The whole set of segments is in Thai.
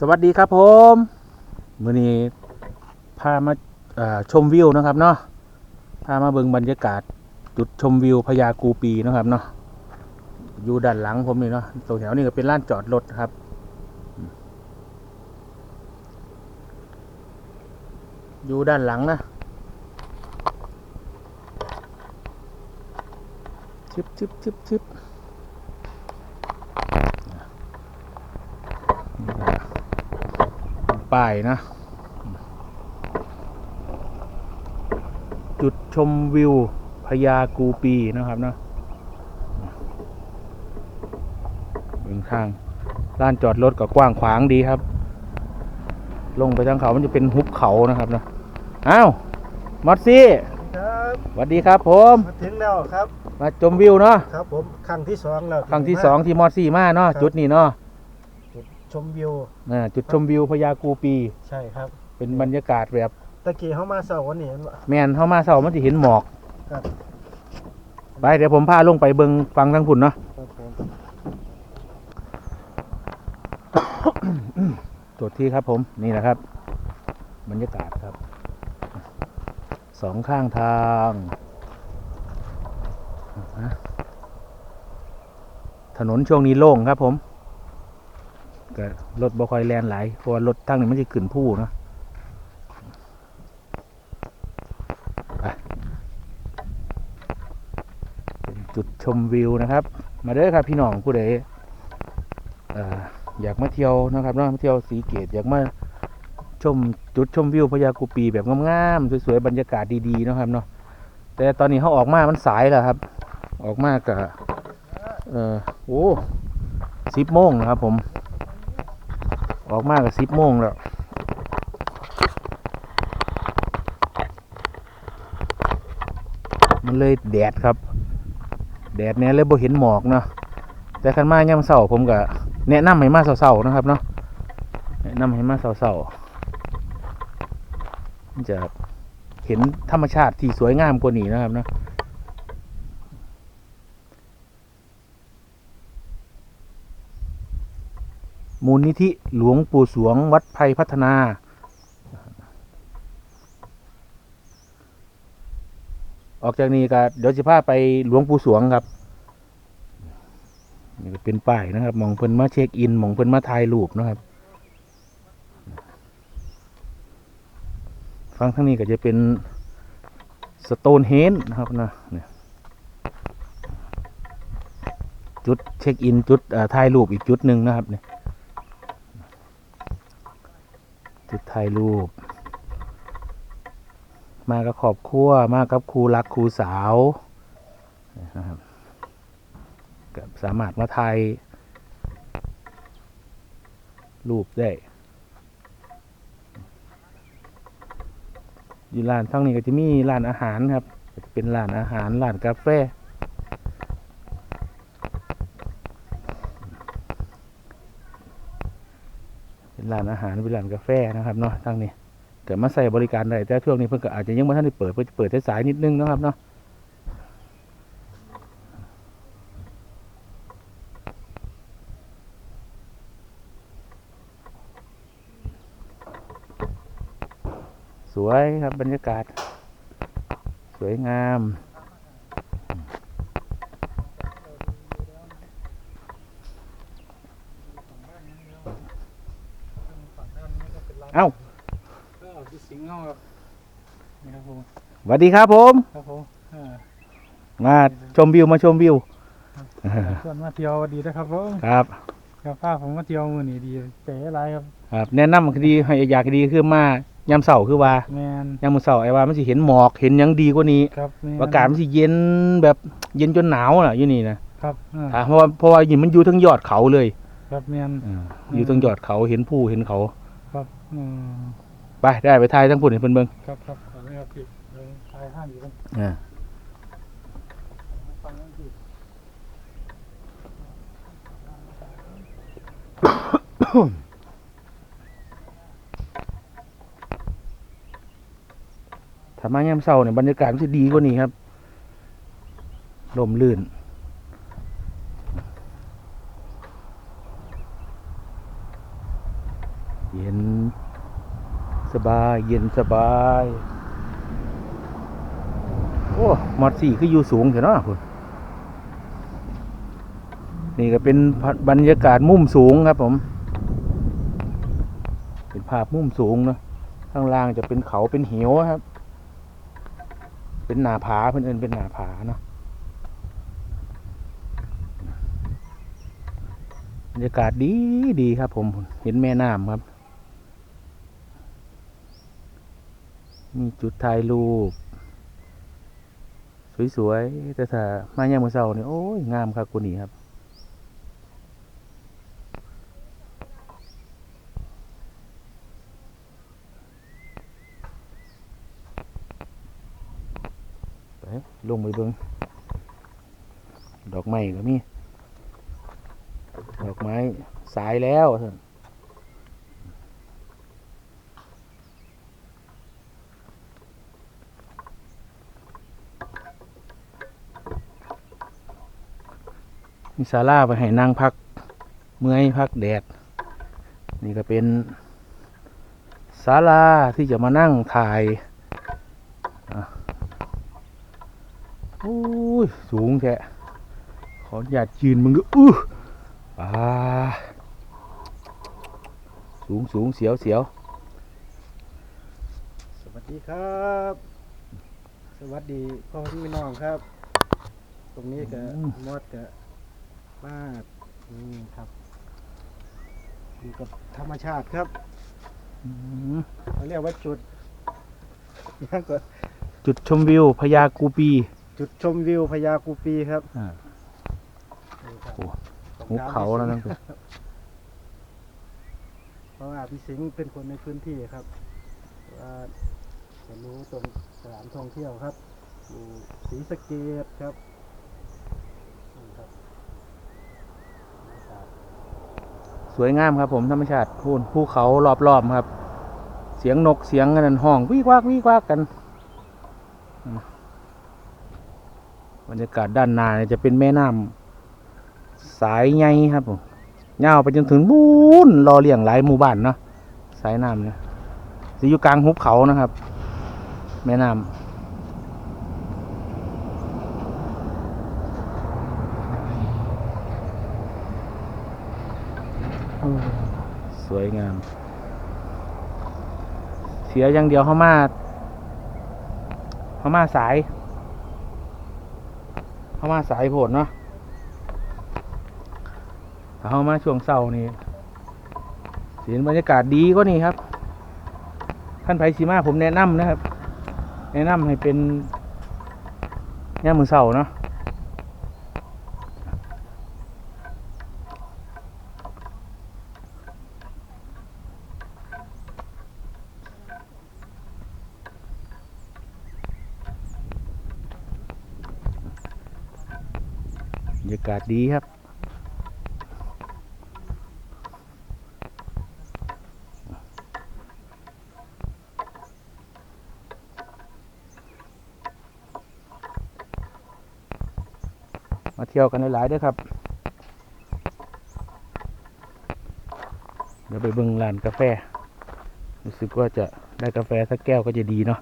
สวัสดีครับผมมื่อนี้พามาชมวิวนะครับเนาะพามาเบิ่งบรรยากาศ จุดชมวิวพญากูปีนะครับเนาะอยู่ด้านหลังผมนี่เนาะตรงแถวนี้ก็เป็นลานจอดรถครับ อยู่ด้านหลังนะชิบชิบชิบชิบนี่นะ ป้ายนะ จุดชมวิวพญากูปีนะครับเนาะเบื้องทางลานจอดรถก็กว้างขวางดีครับ ลงไปทางเขามันจะเป็นหุบเขานะครับนะอ้าวมอสซี่ครับสวัสดีครับผมมาถึงแล้วครับ มาชมวิวเนาะครับผมครั้งที่สองแล้วครั้งที่สองที่มอสซี่มาเนาะจุดนี้เนาะจุด ชมวิว อ่าจุดชมวิวพญากูปี ใช่ครับ เป็นบรรยากาศแบบ ตะกี้เขามาเสาร์วันนี้เห็นปะแมนเข้ามาเช้ามันจะเห็นหมอกครับไปเดี๋ยวผมพาลงไปเบิงฟังทั้งผุนเนาะ ครับผมตรวจที่ครับผมนี่นะครับ บรรยากาศครับ สองข้างทางนะถนนช่วงนี้โล่งครับผม ก็รถบ่ค่อยแลนหลายเพราะว่ารถทั้งนี้มันจะขึ้นผู้เนาะเป็นจุดชมวิวนะครับ มาเด้อครับพี่น้องผู้ใดอยากมาเที่ยวนะครับเนาะมาเที่ยวสีเกตอยากมาชมจุดชมวิวพญากูปีแบบงามๆสวยๆบรรยากาศดีๆนะครับเนาะแต่ตอนนี้เขาออกมามันสายแล้วครับ ออกมากับเออโอ้สิบโมงนะครับผม ออกมากับสิบโมงแล้วมันเลยแดดครับ แดดเนี่ยเลยบ่เห็นหมอกเนาะแต่คันมาย่ำเสาผมก็แนะนำให้มาเสาๆนะครับเนาะแนะนำให้มาเสาๆจะเห็นธรรมชาติที่สวยงามกว่านี้นะครับเนาะ มูลนิธิหลวงปู่สวงวัดไพรพัฒนา ออกจากนี้ก็เดี๋ยวจะพาไปหลวงปู่สวงครับนี่เป็นป้ายนะครับมองเพิ่นมาเช็คอินมองเพิ่นมาถ่ายรูปนะครับฟังทั้งนี้ก็จะเป็นสโตนเฮนนะครับนี่จุดเช็คอินจุดถ่ายรูปอีกจุดหนึ่งนะครับเนี่ย จุดถ่ายรูป มากับครอบครัวมากับครูรักครูสาวนะครับสามารถมาถ่ายรูปได้อยู่ร้านทั้งนี้ก็จะมีร้านอาหารครับจะเป็นร้านอาหารร้านกาแฟเป็น ร้านอาหารเป็นร้านกาแฟนะครับเนาะทั้งนี้เกิดมาใส่บริการได้แต่ช่วงนี้เพิ่นก็อาจจะยังไม่ทันได้เปิดเพิ่นจะเปิดสายนิดนึงนะครับเนาะสวยครับบรรยากาศ สวยงาม เอ้า ก็ที่สิงห์เขาครับนี่ครับผม ส วัสดีครับผม ครับผมเออมาชมวิวมาชมวิว ส่วนมาเที่ยวดีนะครับผมครับ กับป้าผมมาเที่ยวมือนี้ดีเจ๋อะไรครับครับ แนะนำคดีให้อยากดีคือมายามเสาร์คือว่าแมนยามมื้อเสาร์ไอ้ว่ามันสิเห็นหมอกเห็นหยังดีกว่านี้ครับแม่นอากาศมันสิเย็นแบบเย็นจนหนาวน่ะอยู่นี่นะครับเอออ่าเพราะว่าเพราะว่าอยู่มันอยู่ทั้งยอดเขาเลยครับแมน อ่าอยู่ทั้งยอดเขาเห็นภูเห็นเขาครับอืมไปได้ไปถ่ายทั้งพุ่นให้เพิ่นเบิ่งครับครับขออนุญาตพี่ เดินทายห้างอยู่กันอ่าฟังนั่นพี่ถ้ามายามเสาร์เนี่ยบรรยากาศมันสิดีกว่านี้ครับ ลมลื่น เย็น สบาย เย็นสบาย โอ้มอดสี่คืออยู่สูงเถอะเนาะคุณนี่ก็เป็นบรรยากาศมุมสูงครับผม เป็นภาพมุมสูงเนาะข้างล่างจะเป็นเขาเป็นเหวครับ เป็นหนาผาเพื่อนเอินเป็นหนาผาเนาะบรรยากาศดีดีครับ ผมเห็นแม่น้ำครับ มีจุดถ่ายรูป สวยๆแต่ถ้ามาย่ามมือเช้านี่โอ้ยงามครับกูนี่ครับไปลงไปเบิงดอกไม้ก็มีดอกไม้สายแล้วท่าน มีศาลาไปให้นั่งพัก เมื่อยพักแดด นี่ก็เป็นศาลาที่จะมานั่งถ่ายโอ้ยสูงแท้ขออนุญาตยืนมึงดูอื้ออ่าสูงสูงเสียวเสียวสวัสดีครับ สวัสดีพ่อพี่น้องครับ ตรงนี้ก็มอดก็บ้านนี่ครับอยู่กับธรรมชาติครับอืมเขาเรียกว่าจุดยังก็จุดชมวิวพญากูปีจุดชมวิวพญากูปีครับอ่านี่ครับโอ้ตรงหุบกลงเขาแล้วนั่นคือเพราะว่าพี่สิงห์เป็นคนในพื้นที่ครับว่าจะรู้ตรงสถานท่องเที่ยวครับอยู่ศรีสะเกดครับนี่ครับบรรยากาศ สวยงามครับผมธรรมชาติพูนภูเขารอบๆครับ เสียงนกเสียงกันห้องวิกวากวิกวากกันบรรยากาศด้านหน้าจะเป็นแม่น้ำสายใหญ่ครับผมยาวไปจนถึงบูนรอเลี้ยงหลายหมู่บ้านเนาะสายน้ำเนี่ยจะอยู่กลางหุบเขานะครับ แม่น้ำ สวยงาม เสียอย่างเดียวเข้ามาเข้ามาสายเข้ามาสายโผดเนาะถ้าเข้ามาช่วงเศร้านี่เสียงบรรยากาศดีก็นี่ครับ ท่านไพซีมาผมแนะนำนะครับ แนะนำให้เป็นย่ามมือเศร้าเนาะ รรยากาศดีครับ มาเที่ยวกันหลายๆด้วยครับ เดี๋ยวไปเบิ่งร้านกาแฟ รู้สึกว่าจะได้กาแฟสักแก้วก็จะดีเนาะ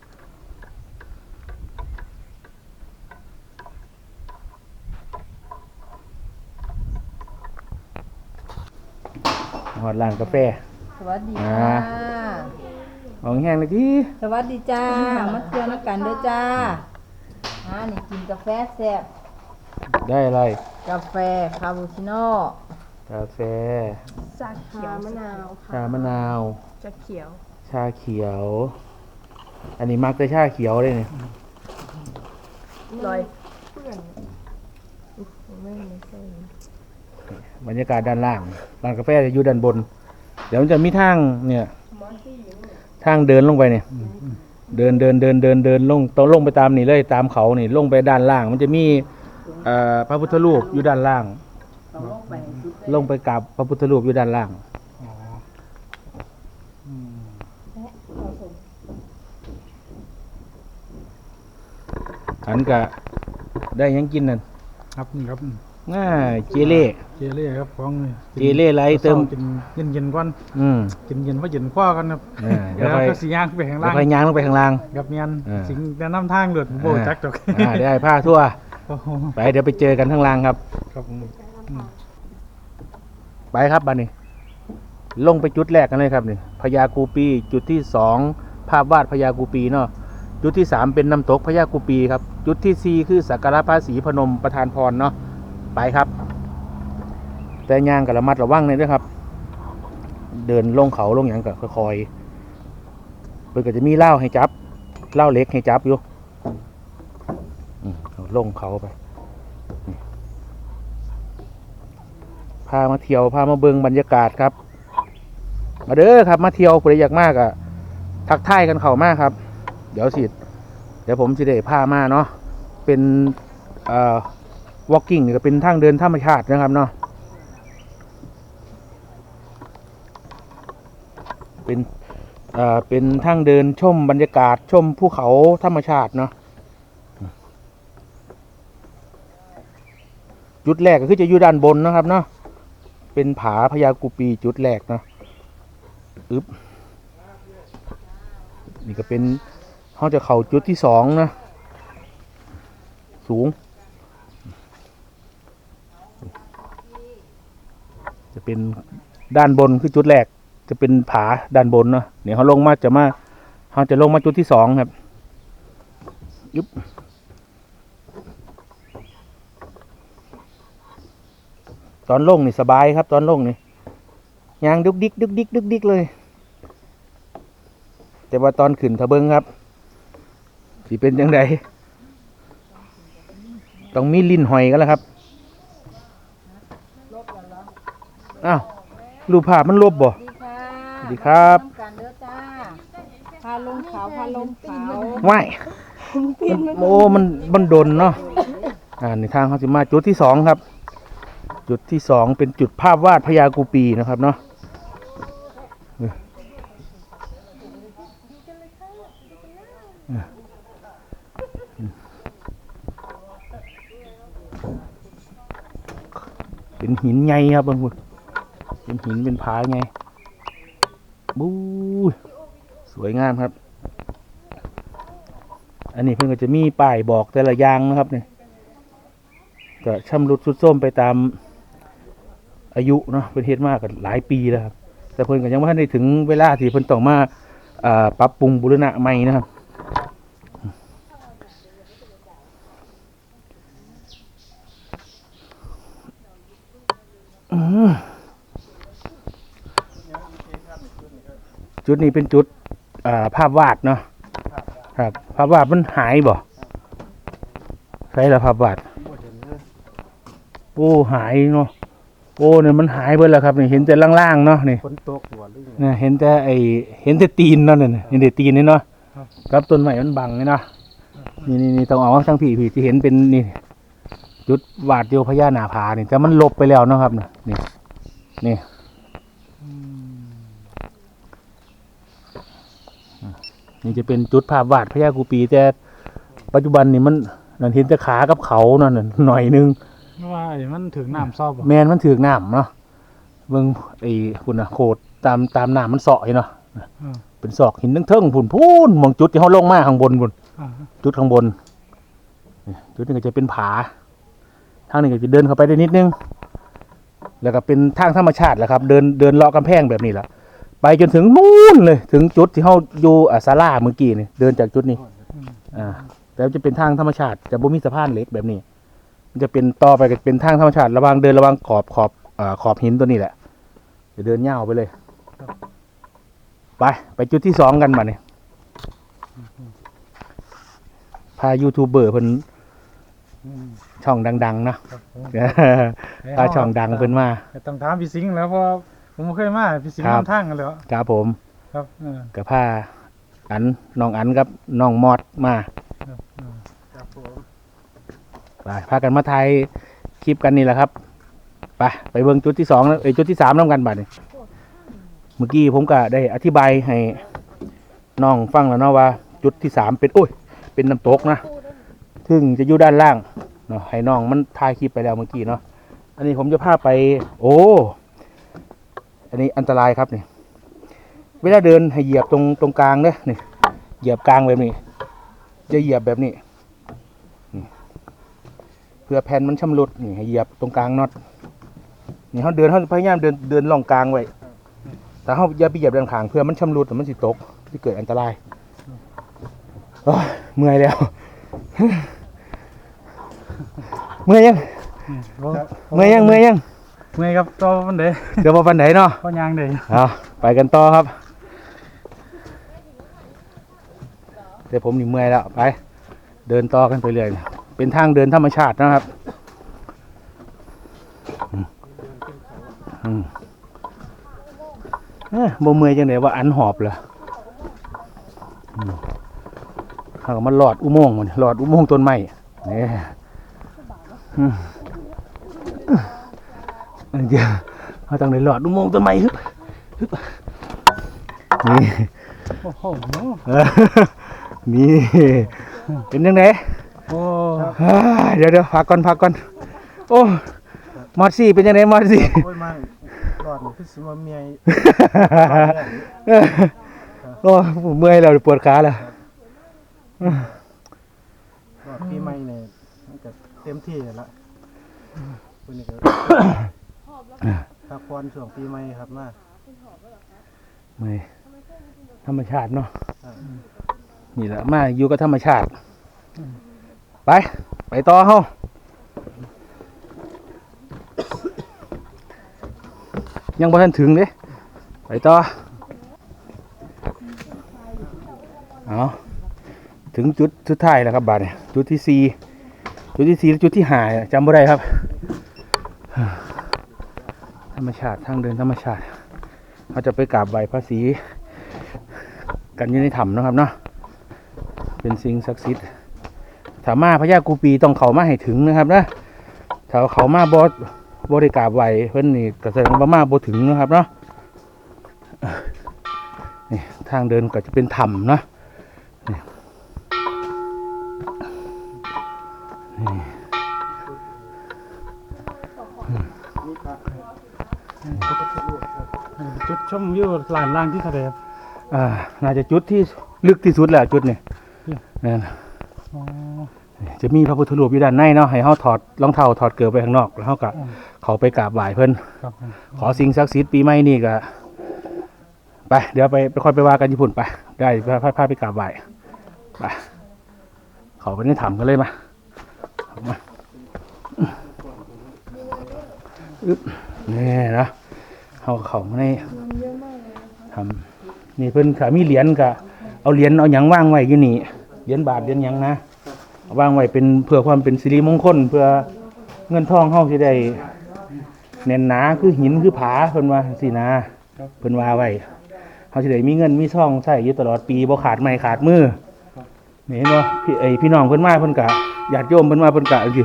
หอดร้านกาแฟ สวัสดีอ่าจ้าของแห้งเลยที่สวัสดีจ้า มาเที่ยวนักกันเด้อจ้าอ่านี่กินกาแฟแซ่บได้อะไรกาแฟคาปูชิโน่กาแฟชาเขียวมะนาวค่ะชามะนาวชาเขียว ชาเขียว อันนี้มักจะชาเขียวเลยเนี่ยลอยเพื่อนอุ๊ยไม่ไม่ใช่ บรรยากาศด้านล่างร้านกาแฟจะอยู่ด้านบน เดี๋ยวมันจะมีทางเนี่ย ทางเดินลงไปเนี่ย เดินเดินเดินเดินเดินลงต้องลงไปตามนี่เลยตามเขานี่ลงไปด้านล่าง มันจะมีพระพุทธรูปอยู่ด้านล่าง ลงไปลงไปกราบพระพุทธรูปอยู่ด้านล่างอ๋ออืมอันก็ได้ยังกินนั่นครับครับ ง่าเจเล่เจเล่ครับของนี่เจเล่ไรเติมกินเย็นเย็นๆก่อนอืมกินเย็นเพราะเย็นคว้ากันครับเออเดี๋แล้ยววค่อยก็สีย่างไปข้างเดี๋ยล่าวงค่อยย่างลงไปข้างล่างกับเมียนเออสิงแนะนำทางเลือดผมโบจักจอกอ่าได้ผ้าทั่วโอ้โหไปเดี๋ยวไปเจอกันข้างล่างครับครับผมอืมไปครับบันนี้ ลงไปจุดแรกกันเลยครับนี่พญากูปี จุดที่สองภาพวาดพญากูปีเนาะจุดที่สามเป็นน้ำตกพญากูปีครับ จุดที่สี่คือสักการะพระศรีพนมประธานพรเนาะ ไปครับ แต่ย่างกับระมัดระวังเลยด้วยครับ เดินลงเขาลงอย่างกับค่อยๆเพิ่นก็จะมีเหล้าให้จับเหล้าเล็กให้จับอยู่ลงเขาไปพามาเที่ยวพามาเบิงบรรยากาศครับ มาเด้อครับ มาเที่ยวผู้ใดอยากมากอะทักทายกันเข้ามากครับ เดี๋ยวสิเดี๋ยวผมสิได้พามาเนาะเป็นเอ่อ walking นี่ก็เป็นทางเดินธรรมชาตินะครับเนาะเป็นเอ่อเป็นทางเดินชมบรรยากาศชมภูเขาธรรมชาติเนาะจุดแรกก็คือจะอยู่ด้านบนนะครับเนาะเป็นผาพญากุปีจุดแรกเนาะอึบนี่ก็เป็นเขาจะเข่าจุดที่สองนะ สูง จะเป็นด้านบนคือจุดแรก จะเป็นผาด้านบนเนาะเดี๋ยวเขาลงมาจะมาเขาจะลงมาจุดที่สองครับยึบตอนลงนี่สบายครับ ตอนลงนี่ยางดุกดิกดุกดิกดุกดิกเลย แต่ว่าตอนขึ้นทะเบิงครับสิเป็นยังไงต้องมีลิ้นหอยกันแล้วครับ อ้าวรูปภาพมันลบบ่สวัสดีค่ะสวัสดีครับ น้ำกันเด้อจ้า พาลงเขาพาลงเขาว่ายมันโอ้มันมันดนเนาะอ่าในทางเขาสิมาจุดที่สองครับ จุดที่สองเป็นจุดภาพวาดพญากูปีนะครับเนาะเป็นหินไงครับบางคน เป็นหินเป็นผาไงบู๊สวยงามครับ อันนี้เพิ่งก็จะมีป้ายบอกแต่ละอย่างนะครับเนี่ยก็ช่ำรุดสุดส้มไปตามอายุเนาะเป็นเฮ็ดมากกันหลายปีแล้วครับแต่เพิ่อนก็ยังไม่ทันได้ถึงเวลาที่เพิ่อนต้องมาปรับปรุงบูรณะใหม่นะครับ จุดนี้เป็นจุดอ่าภาพวาดเนาะครับ ภาพวาดมันหายบ่ใช่แล้วภาพวาดบ่เห็นเลยโอ้หายเนาะโอ้เนี่ยมันหายไปแล้วครับนี่เห็นแต่ล่างๆเนาะนี่ฝนตกหัวหรือยังเนี่ยเห็นแต่ไอเห็นแต่ตีนเนาะเนี่ยเห็นแต่ตีนนี่เนาะครับครับต้นไม้มันบังนี่เนาะนี่นี่นี่ต้องเอาทั้งผีผีที่เห็นเป็นนี่จุดวาดโยพญานาผานี่แต่มันลบไปแล้วเนาะครับนี่นี่นี่ อืม นี่จะเป็นจุดภาพวาดพญากูปีแต่ปัจจุบันนี่มันนั่นเห็นแต่ขากับเขานั่นน่ะหน่อยนึงว่าไอ้มันถึงน้ำซอบบ่แมนมันถือกน้ำเนาะเบิ่งไอ้คุณนะโคดตามตามน้ำมันเสาะอยู่เนาะอ่าเป็นศอกหินทั้งเทิงผุนพูนมองจุดที่เขาลงมาข้างบนบุนอ่าจุดข้างบนนี่จุดนี้ก็จะเป็นผา ทางนี้ก็จะเดินเข้าไปได้นิดนึง แล้วก็เป็นทางธรรมชาติแหละครับ เดินเดินเลาะกำแพงแบบนี้แหละ ไปจนถึงนู่นเลย ถึงจุดที่เขาอยู่อาซาลาเมื่อกี้นี่เดินจากจุดนี้อืมอ่า แต่จะเป็นทางธรรมชาติจะบ่มีสะพานเหล็กแบบนี้ มันจะเป็นต่อไปก็เป็นทางธรรมชาติ ระหวังเดินระหวังขอบขอบอ่าขอบหินตัวนี้แหละจะเดินยาวไปเลย ไป ไปจุดที่สองกันมาเนี่ยพายูทูบเบอร์เพิ่นอืมช่องดัง ๆ นะครับผมพาช่องดังเพิ่นมาแต่ต้องถามพี่สิงห์แล้วเพราะว่า ผมบ่เคยมาพี่สิงห์ครับนำทางกันแล้วครับผม ครับเออกับพาอันน้องอันกับน้องมอดมาครับเออครับผมไปพากันมาถ่ายคลิปกันนี่แหละครับไปไปเบิ่งจุดที่สองแล้วเอ้ยจุดที่สามน้ำกันบัดนี้เมื่อกี้ผมก็ได้อธิบายให้น้องฟังแล้วเนาะว่า จุดที่สามเป็นโอ้ย เป็นน้ำตกนะซึ่งจะอยู่ด้านล่างเนาะให้น้องมันถ่ายคลิปไปแล้วเมื่อกี้เนาะอันนี้ผมจะพาไป โอ้อั นนี้อันตรายครับนี่เวลาเดินให้เหยียบตรงตรงกลางเด้อนี่เหยียบกลางแบบนี้ จะเหยียบแบบนี้เพื่อแผ่นมันชำรุดนี่ให้เหยียบตรงกลางน็อตนี่เขาเดินเขาพยายามเดินเดินล่องกลางไว้แต่เขาอย่าไปเหยียบด้านข้างเพื่อมันชำรุดแล้วมันสิตกที่เกิดอันตรายอ้ยเมื่อยแล้ว เมื่อยยังเมื่อยยังเมื่อยยัง เมื่อยครับต่อวันเดย์เดี๋ยวมาวันไหนเนาะก็ยางเดย์เอาไปกันต่อครับ เดี๋ยวผมนี่เมื่อยแล้วไป เดินต่อกันไปเรื่อยเป็นทางเดินธรรมชาตินะครับอืมอืมเอ้ยบ่เมื่อยจังไหนว่าอันหอบเหรออืมเขาก็มาหลอดอุโมงค์มันหลอดอุโมงค์ต้นไม้เนี่ยอืมอัน เดียวเขาต้องได้หลอดอุโมงค์ต้นไม้ฮึบฮึบนี่โอ้โหเออนี่เป็นยังไงโอ้อ่าเดี๋ยวเดี๋ยวพักก่อนพักก่อนโอ้มอดซี่เป็นยังไงมอดซี่โอ้ยมาหลอดคือสิมาเมียโอ้เมื่อยแล้วปวดขาแล้วหลอดปีใหม่เนี่ยมันก็เต็มที่แล้ววันนี้ก็ พักผ่อนช่วงปีใหม่ครับมาเมื่อยธรรมชาติเนาะนี่แหละมาอยู่กับธรรมชาติ ไป ไปต่อเฮายังบ่ทันถึงเด้ไปต่อเอาถึงจุดสุดท้ายแล้วครับบาดเนี่ยจุดที่สี่จุดที่สี่หรือจุดที่ห้าจำบ่ได้ครับ ธรรมชาติทางเดินธรรมชาติเราจะไปกราบไหว้พระศรีกันอยู่ในถ้ำนะครับเนาะเป็นสิ่งศักดิ์สิทธิ์ถามาพญากูปีต้องเขามาให้ถึงนะครับนะถ้าเขามาบดบริกราบไหวเพิ่อนนี่ก็แสดงว่ามาบถึงนะครับเนาะนี่ทางเดินก็จะเป็นถ้ำเนาะ มวิวลานล่างที่ทะเลครับอ่าน่าจะจุดที่ลึกที่สุดแหละจุดนี่นั่นอ๋อจะมีพระพุทธรูปอยู่ด้านในเนาะให้เฮาถอดรองเท้าถอดเกลือไปข้างนอก แล้วเฮาก็เขาไปกราบไหว้เพิ่นครับผมขอสิ่งศักดิ์สิทธิ์ปีใหม่นี่ก็ไปเดี๋ยวไปไปค่อยไปว่ากันญี่ปุ่นไป ได้พาพาพาไปกราบไหว้ไปเขาไปในถ้ำกันเลยมาเอามาอึ๊บนี่นะเขาเขามาใน ทำนี่เพิ่นขามีเหรียญกะเอาเหรียญเอาหยังว่างไว้อยู่นี่เหรียญบาทเหรียญหยังนะว่างไว้เป็นเพื่อความเป็นสิริมงคล เพื่อเงินทองเฮาสิได้แน่นหนาคือหินคือผาเพิ่นว่าสินะเพิ่นว่าไว้เขาสิได้มีเงินมีช่องใช้อยู่ตลอดปีบ่ขาดไม้ขาดมือนี่เห็นบ่พี่ไอพี่น้องเพิ่นมาเพิ่นกะญาติโยมเพิ่นมาเพิ่นกะเอาสิ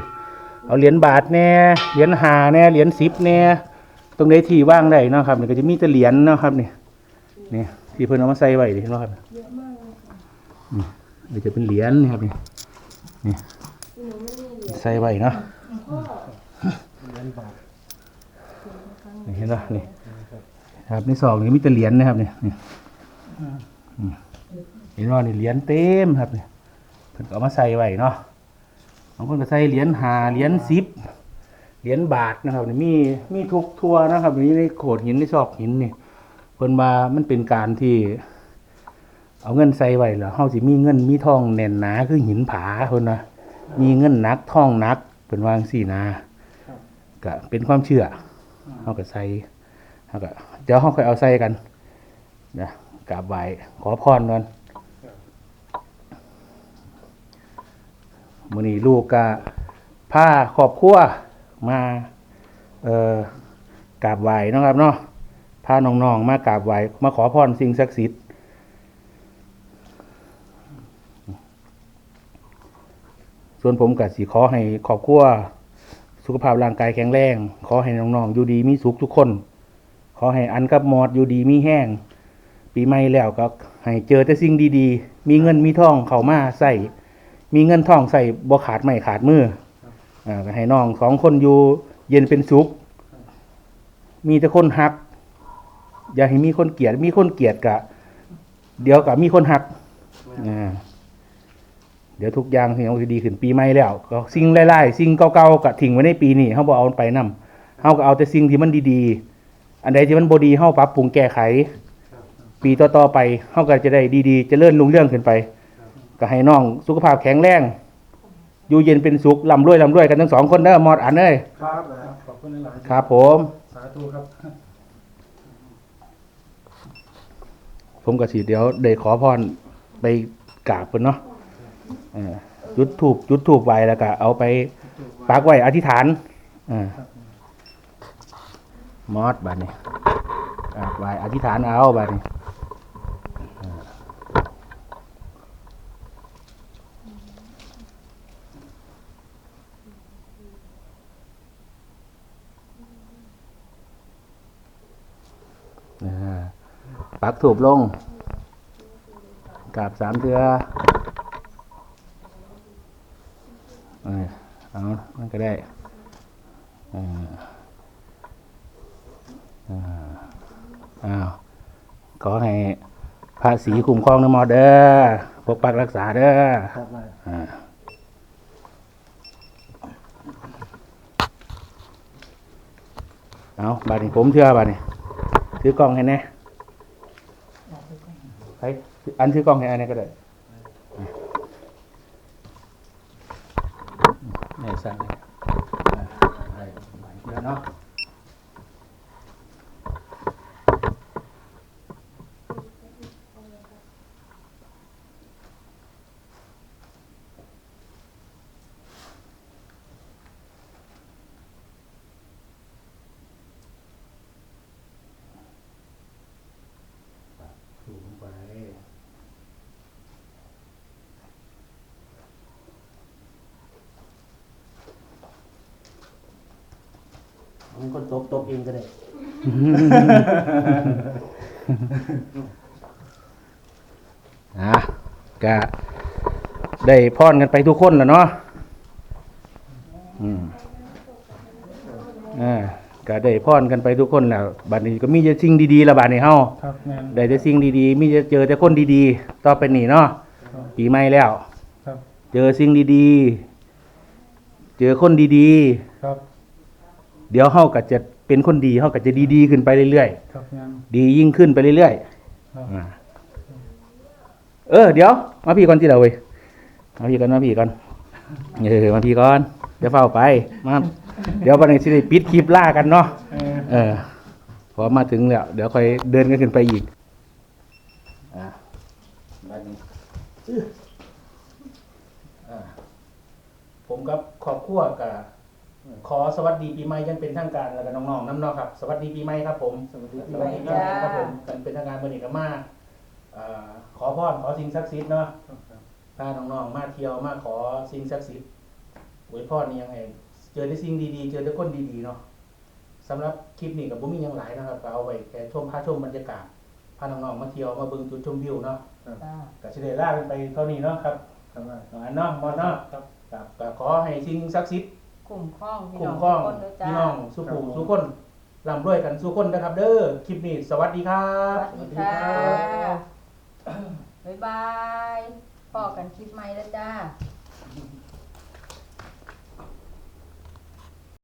เอาเหรียญบาทแน่เหรียญหาแน่เหรียญ10แน่ตรงใดที่ว่างได้นะครับนี่ก็จะมีแต่เหรียญนะครับนี่ นี่ที่เพิ่นเอามาใส่ไว้นี่เห็นบ่ครับนี่นี่จะเป็นเหรียญนี่ครับนี่นี่ใส่ไว้เนาะเงินบาทนี่เห็นป่ะนี่ครับนี่สองนี่มีแต่เหรียญนะครับเนี่ยนี่อืมเห็นว่านี่เหรียญเต็มครับเนี่ยเพิ่นก็เอามาใส่ไว้เนาะบางคนก็ใส่เหรียญหาเหรียญสิบเหรียญบาทนะครับนี่มีมีทุกทัวนะครับนี่ในโขดหินในซอกหินนี่เพิ่นว่ามันเป็นการที่ เอาเงินใส่ไว้แล้วเฮาสิมีเงินมีทองแน่นหนาคือหินผาเพิ่นนะมีเงินนักทองนักเพิ่นว่าจังซี่นะก็เป็นความเชื่อเขาก็ใส่เขาก็เดี๋ยวเขาค่อยเอาใส่กันนะกราบไหว้ขอพรกันมื้อนี้ลูกก็พาครอบครัวมา เอ่อกราบไหว้เนาะครับเนาะาน้องๆมากราบไหว้มาขอพรสิ่งศักดิ์สิทธิ์ส่วนผมก็สิขอให้ครอบครัวสุขภาพร่างกายแข็งแรง ขอให้น้องๆอยู่ดีมีสุขทุกคน ขอให้อันกับหมอดอยู่ดีมีแห้ง ปีใหม่แล้วก็ให้เจอแต่สิ่งดีๆ มีเงินมีทองเข้ามาใส่มีเงินทองใส่บ่ขาดไม่ขาดมืออ่าให้น้องสองคนอยู่เย็นเป็นสุข มีแต่คนหัก อย่าให้มีคนเกลียด มีคนเกลียดกะ เดี๋ยวกะมีคนหักอ่าเดี๋ยวทุกอย่างสิ่งที่ดีขึ้นปีใหม่แล้ว ก็สิ่งไล่ๆสิ่งเก่าๆกะทิ้งไว้ในปีนี้เฮาบ่เอามันไปนํเฮาก็เอาแต่สิ่งที่มันดีๆ อันใดที่มันบ่ดีเฮาปรับปรุงแก้ไข ปีต่อๆไปเฮาก็จะได้ดีๆเจริญรุ่งเรืองขึ้นไป ก็ให้น้องสุขภาพแข็งแรงอยู่เย็นเป็นสุขร่ำรวยร่ำรวยกันทั้งสองคนเด้อมอดอันเอ้ยครับ ขอบคุณหลายๆครับผม สาธุครับ ผมก็สิเดี๋ยวได้ขอพรไปกราบเพิ่นเนาะเออจุดถูกจุดถูกไว้แล้วก็เอาไปปักไว้อธิษฐานเออมอดบัดนี้กราบไหว้อธิษฐานเอาบัดนี้เออเออ ปักถูกลงกราบสามเทือเอเอามันก็ได้เออเอออ้าวขอให้พระศรีคุ้มครองนะมอเด้อปกปักรักษาเด้ออ่าเอาบาดนี้ผมเชื่อบาดนี้ถือกล้องให้แน่ อันชื่อกล้องให้อันนี้ก็ได้นี่สั่งเลยอ่าได้บาดเดียวเนาะถูกไป มันก็ตบตบเองก็ได้อะก็ได้พรกันไปทุกคนแล้วเนาะอืมอ่าก็ได้พรกันไปทุกคนแล้วบัดนี้ก็มีแต่สิ่งดีๆและบัดนี้เฮาครับแม่นได้แต่สิ่งดีๆ มีแต่เจอแต่คนดีๆ ต่อไปนี้เนาะปีใหม่แล้ว ครับ เจอสิ่งดีๆ เจอคนดีครับๆ เดี๋ยวเฮาก็จะเป็นคนดีเฮาก็จะดีๆขึ้นไปเรื่อยครับแม่นๆดียิ่งขึ้นไปเรื่อยครับๆอ่าเออ เดี๋ยว มาพี่ก่อนที่เราเว้ยมาพี่ก่อนมาพี่ก่อนเออมาพี่ก่อนเดี๋ยวเฝ้าไปมาเดี๋ยววันนี้สิได้ปิดคลิปล่ากันเนาะเออเออพอมาถึงแล้วเดี๋ยวค่อยเดินกันขึ้นไปอีกอะบัดนี้อื้ออะผมกับครอบครัวกับ ขอสวัสดีปีใหม่อยังเป็นทางการแล้วก็น้องๆน้ำเนอกครับ สวัสดีปีใหม่ครับผมสวัสดีสวัสดีปีใหม่ครับผมกันเป็นทางการเมื่อนี้ก็มาอ่าขอพรขอสิ่งศักดิ์สิทธิ์เนาะครับครับพาน้องๆมาเที่ยวมาขอสิ่งศักดิ์สิทธิ์อวยพรนี่ยังไงเจอแต่สิ่งดีๆ เจอแต่คนดีๆเนาะสำหรับคลิปนี้กับบุมีหยังหลายนะครับก็เอาไว้แค่ชมพาชมบรรยากาศพาน้องๆมาเที่ยวมาเบิ่งจุดชมวิวเนาะจ้าก็สิได้ลากันไปเท่านี้เนาะครับครับว่าน้องอันเนาะมอนเนาะครับครับก็ขอให้สิ่งศักดิ์สิทธิ์ คุ้มครองพี่คุ้น้มองครองทุกคนเด้อจ้าพี่น้องสุขูสุขคนร่ำรวยกันสุขคนนะครับ เด้อคลิปนี้สวัสดีครัสบวัสดีค่ะบ๊ายบายพอกันคลิปใหม่แล้วจ้า